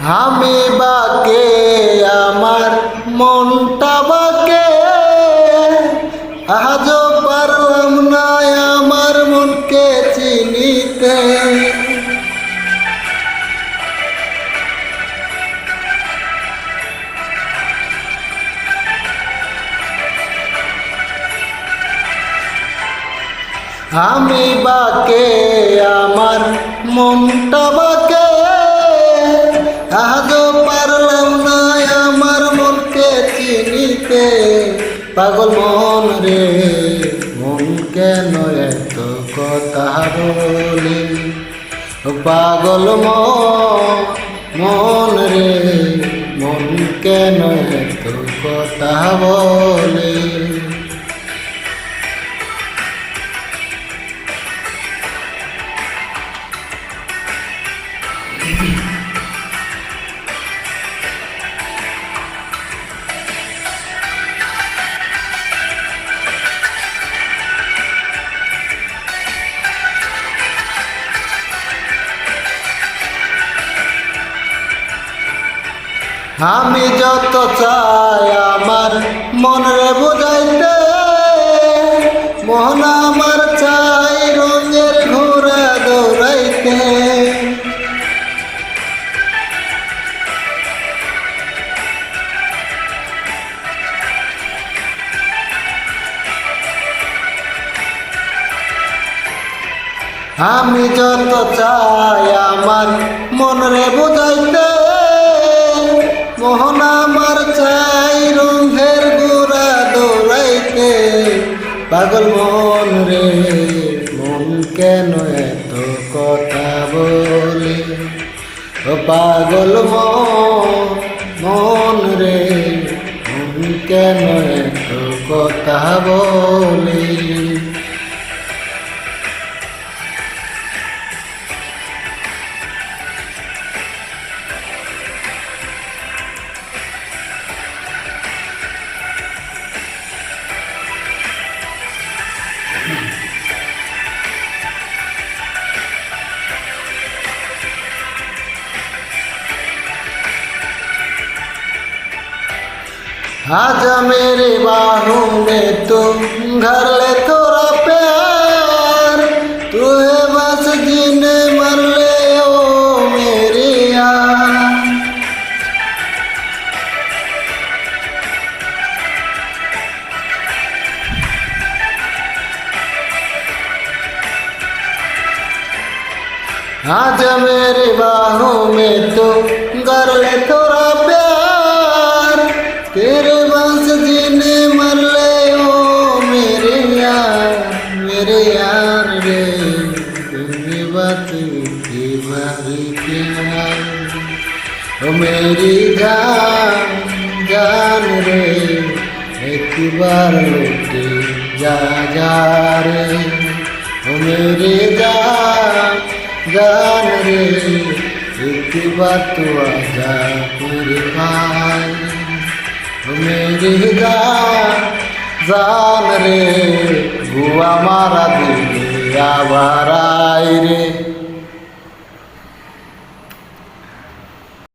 আমি বাকে, আমার মনটা বাকে। আজও পারলাম না আমার মনকে চিনিতে। আমি বাকে, আমার মনটা বাকে। চিনিতে পাগল মন রে, মন কেন এত কথা বলি? পাগল মন রে, মন কেন এত কথা বলে? আমি যত চাই আমার মনরে বুঝাইতে মন আমার চাই রঙের ঘোড়া দৌড়াইতে। আমি যত চাই আমার মনরে বুঝাইতে মোহন আমার চাই রঙের গোড়া দৌড়াইতে। পাগল মন রে, মন কেন এত কথা বলে? ও পাগল মন রে, মন কেন এত কথা বলে? आज मेरे बाहों में तुम, घर ले थोड़ा प्यार। तू है बस जीने मर ले ओ मेरी यार। आज मेरे बाहों मेरे यार रे तेरी बात की बारी प्यार ओ मेरी जान जान रे एक बार लौटे जा जा रे ओ मेरी जान जान रे एक बार तू आजा मेरे भाई ओ मेरी जान जान रे বুয়া মারা দিল্লি আবার রে।